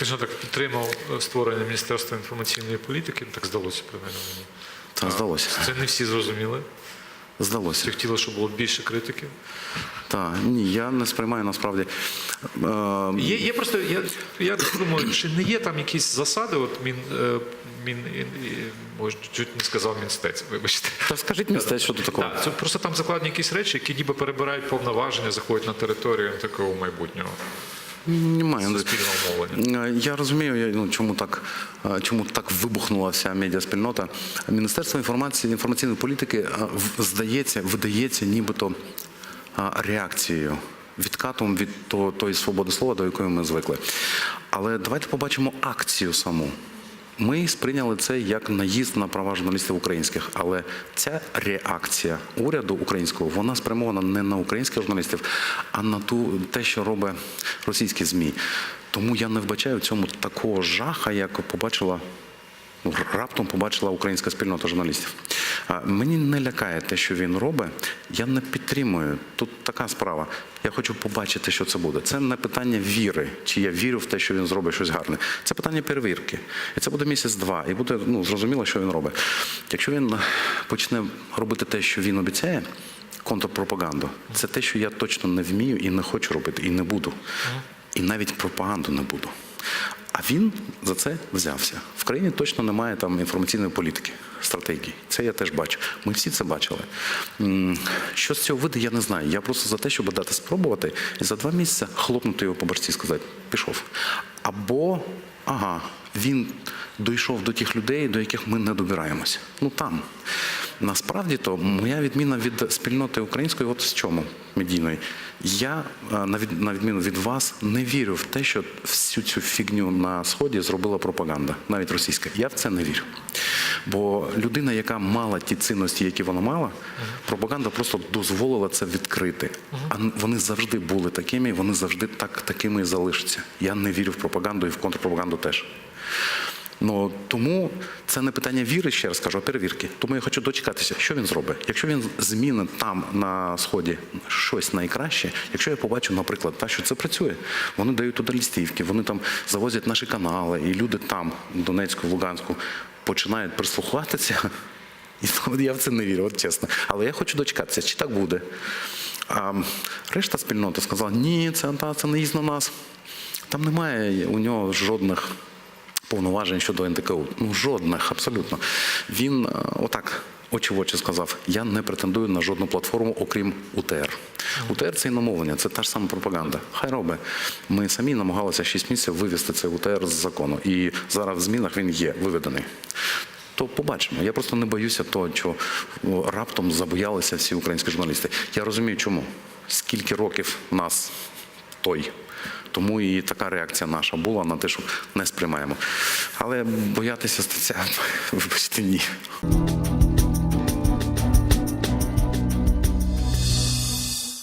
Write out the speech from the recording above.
фактично так підтримав е, створення Міністерства інформаційної політики, так здалося принаймні мені. Та здалося. Це не всі зрозуміли. Здалося. Всі хотіли, щоб було більше критики. Так, ні, я не сприймаю насправді. Е, Є, є просто, я, я думаю, чи не є там якісь засади, от мін, е, мін, може, чуть не сказав Мінстець, вибачте. Та скажіть мені, що тут такого? Так, це просто там закладені якісь речі, які ніби перебирають повноваження, заходять на територію такого майбутнього Немає. суспільного мовлення. Е, Я розумію, я, ну, чому так, е, чому так вибухнула вся медіаспільнота. Міністерство інформації інформаційної політики е, здається, видається нібито реакцією. Відкатом від то- тої свободи слова, до якої ми звикли. Але давайте побачимо акцію саму. Ми сприйняли це як наїзд на права журналістів українських, але ця реакція уряду українського вона спрямована не на українських журналістів, а на ту те, що робить російські змі. Тому я не вбачаю в цьому такого жаха, як побачила раптом побачила українська спільнота журналістів. Мені не лякає те, що він робить. Я не підтримую. Тут така справа. Я хочу побачити, що це буде. Це не питання віри, чи я вірю в те, що він зробить щось гарне. Це питання перевірки. І це буде місяць-два, і буде ну, зрозуміло, що він робить. Якщо він почне робити те, що він обіцяє, контрпропаганду, це те, що я точно не вмію і не хочу робити, і не буду. І навіть пропаганду не буду. А він за це взявся. В країні точно немає там інформаційної політики, стратегії. Це я теж бачу. Ми всі це бачили. Що з цього вийде, я не знаю. Я просто за те, щоб дати спробувати і за два місяці хлопнути його по башці і сказати, пішов. Або ага, він дійшов до тих людей, до яких ми не добираємося. Ну там. Насправді то моя відміна від спільноти української, от в чому медійної. Я е, на відміну від вас не вірю в те, що всю цю фігню на сході зробила пропаганда, навіть російська. Я в це не вірю. Бо людина, яка мала ті цінності, які вона мала, пропаганда просто дозволила це відкрити. А вони завжди були такими, і вони завжди так такими і залишаться. Я не вірю в пропаганду і в контрпропаганду теж. Ну тому це не питання віри, ще раз кажу, а перевірки. Тому я хочу дочекатися, що він зробить. Якщо він змінить там на сході щось найкраще, якщо я побачу, наприклад, та що це працює, вони дають туди листівки, вони там завозять наші канали, і люди там, в Донецьку, в Луганську, починають прислухатися. І я в це не вірю, от чесно. Але я хочу дочекатися, чи так буде. А решта спільноти сказала, ні, це, це не їзд на нас. Там немає у нього жодних повноважень щодо НДКУ. Ну, жодних, абсолютно. Він е, отак. Очі в очі сказав, я не претендую на жодну платформу, окрім УТР. УТР це іномовлення, це та ж сама пропаганда. Хай робить. Ми самі намагалися 6 місяців вивести цей УТР з закону. І зараз в змінах він є виведений. То побачимо. Я просто не боюся того, що раптом забоялися всі українські журналісти. Я розумію, чому. Скільки років нас той. Тому і така реакція наша була на те, що не сприймаємо. Але боятися це, вибачте, ні.